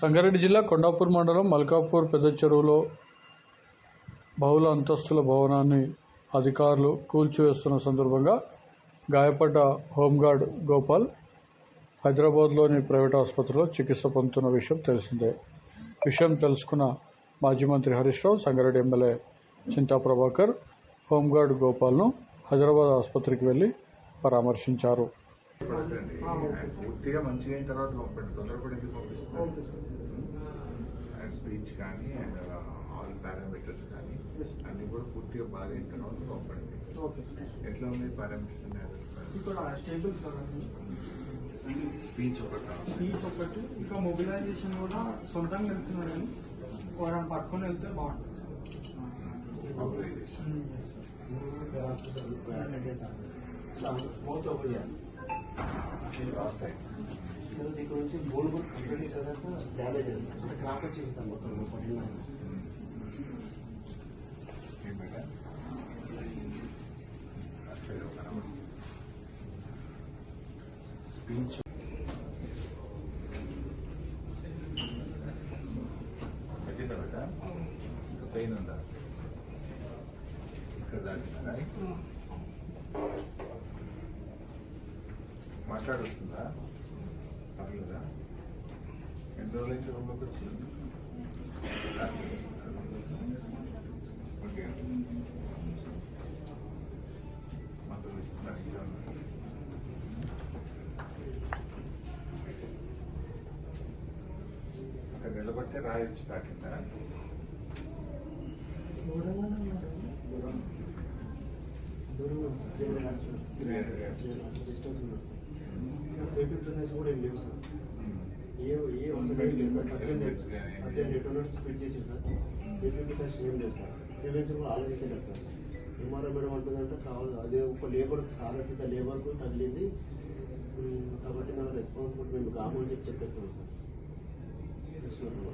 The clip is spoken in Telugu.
సంగారెడ్డి జిల్లా కొండాపూర్ మండలం మల్కాపూర్ పెద్ద చెరువులో బహుళ అంతస్తుల భవనాన్ని అధికారులు కూల్చివేస్తున్న సందర్భంగా గాయపడ్డ హోంగార్డ్ గోపాల్ హైదరాబాద్లోని ప్రైవేట్ ఆసుపత్రిలో చికిత్స పొందుతున్న విషయం తెలిసిందే. విషయం తెలుసుకున్న మాజీ మంత్రి Harish Rao Sangareddy MLA Chinta Prabhakar home guard గోపాల్ను Hyderabad ఆసుపత్రికి వెళ్ళి పరామర్శించారు. పూర్తిగా మంచిగా అయిన తర్వాత పంపండి. తొందరపడి పంపిస్తున్నారు? అండ్ స్పీచ్ కానీ అండ్ ఆల్ పారామీటర్స్ కానీ అన్ని కూడా పూర్తిగా బాగా అయిన తర్వాత పంపండి ఓకే సార్ ఎట్లా ఉంది పారామీటర్స్ ఇక్కడ స్టేబుల్ సార్ అది స్పీచ్ ఒకటి స్పీచ్ ఒకటి ఇంకా మొబిలైజేషన్ కూడా సొంతంగా వెళ్తున్నాడు కానీ వారిని పట్టుకొని వెళ్తే బాగుంటుంది Mobilization. కదా దగ్గర నుంచి బోల్ కూడా కంప్లీట్ కదా డ్యామేజ్ చేస్తాం అంటే క్రాక్ వచ్చేస్తాం మొత్తం పడిన స్పీచ్ ఇక్కడ మాట్లాడొస్తుందా? పర్లేదా? ఎన్ని రోజులైతే రూమ్లోకి వచ్చి? ఓకే. ఇస్తున్నారు ఇంకా. అక్కడ నిలబడితే రాయొచ్చు తాకిందా? డిస్టెన్స్ ఉండదు సార్ సేఫ్టీ ఫిట్నెస్ కూడా ఏం లేవు సార్ ఏ ఏ అవసరం ఏం లేదు సార్ పద్దెనిమిది పద్దెనిమిది ఎటువంటి స్పీడ్ చేసింది సార్ సేఫ్టీ ఫిట్నెస్ ఏం లేదు సార్ ప్రివెన్షన్ కూడా ఆలోచించలేదు సార్ ఎంఆర్ఐ మేడం అంటుందంటే కావాలి అదే ఒక లేబర్కి సారథిత లేబర్కు తగిలింది కాబట్టి నా రెస్పాన్సిబిలిటీ మేము కామని చెప్పి చెప్పేస్తాం సార్